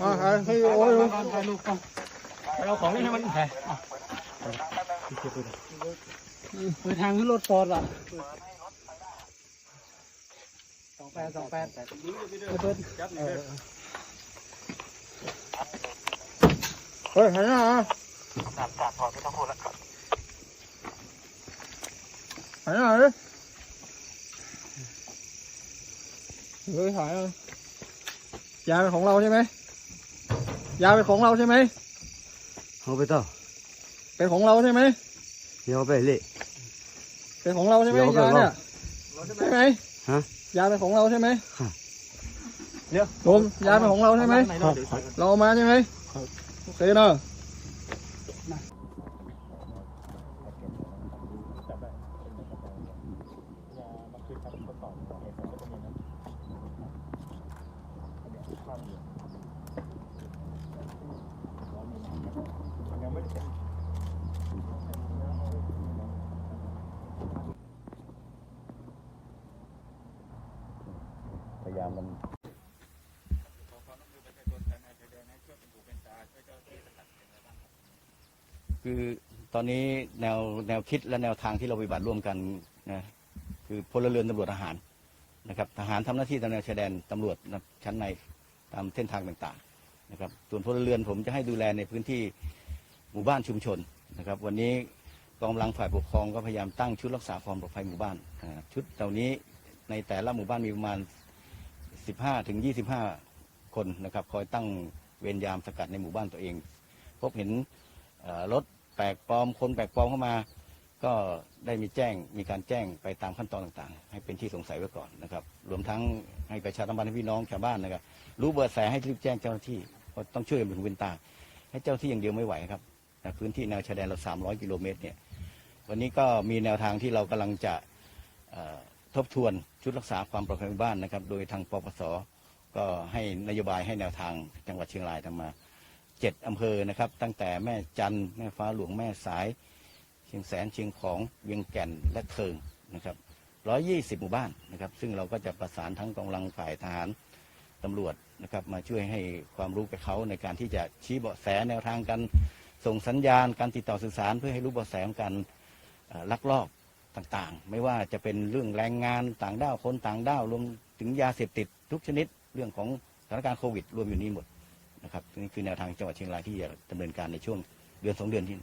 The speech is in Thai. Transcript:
อ่าให้โอ้ยถ่ายรูปก่อนไปเอาของนี่ให้มันแผลเปิดทางขึ้นรถฟอร์ดอะสองแปดสองแปดเปิด เฮ้ยหันหน้ามาหันหน้าดิเฮ้ยถ่ายเลยยาเป็นของเราใช่ไหมยาเป็นของเราใช่ไหม không biết đâu เป็นของเราใช่ไหม nhiều về lệ เป็นของเราใช่ไหมเดี๋ยวยาเนี่ยก่อนใช่ไหมฮะยาเป็นของเราใช่ไหมฮะเดี๋ยวโดมยาเป็นของเราใช่ไหมเราเอามาใช่ไหม โอเคเนอะ พยายามมัน คือตอนนี้แนวแนวคิดและแนวทางที่เราปฏิบัติร่วมกันนะคือพลเรือนตำรวจทหารนะครับทหารทำหน้าที่ตามแนวชายแดนตำรวจชั้นในตามเส้นทางต่างๆนะครับส่วนพลเรือนผมจะให้ดูแลในพื้นที่หมู่บ้านชุมชนนะครับ วันนี้กองกำลังฝ่ายปกครองก็พยายามตั้งชุดรักษาความปลอดภัยหมู่บ้านชุดเหล่านี้ในแต่ละหมู่บ้านมีประมาณ 15ถึง25 คนนะครับ คอยตั้งเวรยามสกัดในหมู่บ้านตัวเอง พบเห็นรถ แปลกปลอมคนแปลกปลอมเข้ามา ก็ได้มีแจ้งมีการแจ้งไปตามขั้นตอนต่างๆ ให้เป็นที่สงสัยไว้ก่อนนะครับ รวมทั้งให้ประชาสัมพันธ์ให้พี่น้องชาวบ้านนะครับ รู้เบอร์แสให้รีบแจ้งเจ้าหน้าที่เพราะต้องช่วยกันเป็นหูเป็นตา ให้เจ้าที่อย่างเดียวไม่ไหวครับนะพื้นที่แนวชายแดนเรา 300 กิโลเมตรเนี่ยวันนี้ก็มีแนวทางที่เรากำลังจะทบทวนชุดรักษาความปลอดภัยบ้านนะครับ โดยทางปปสก็ให้นโยบายให้แนวทางจังหวัดเชียงรายทำมา เจ็ดอำเภอนะครับ ตั้งแต่แม่จันทร์แม่ฟ้าหลวงแม่สาย เชียงแสนเชียงของเวียงแก่นและเทิงนะครับร้อยยี่สิบหมู่บ้านนะครับ ซึ่งเราก็จะประสานทั้งกำลังฝ่ายทหารตำรวจนะครับ มาช่วยให้ความรู้กับเขาในการที่จะชี้เบาะแสแนวทางการส่งสัญญาณการติดต่อสื่อสารเพื่อให้รู้เบาะแสของการลักลอบต่างๆ ไม่ว่าจะเป็นเรื่องแรงงานต่างด้าวคนต่างด้าวรวมถึงยาเสพติดทุกชนิดเรื่องของสถานการณ์โควิด รวมอยู่นี้หมด นะครับนี่คือแนวทางจังหวัดเชียงรายที่จะดำเนินการในช่วงเดือนสองเดือนที่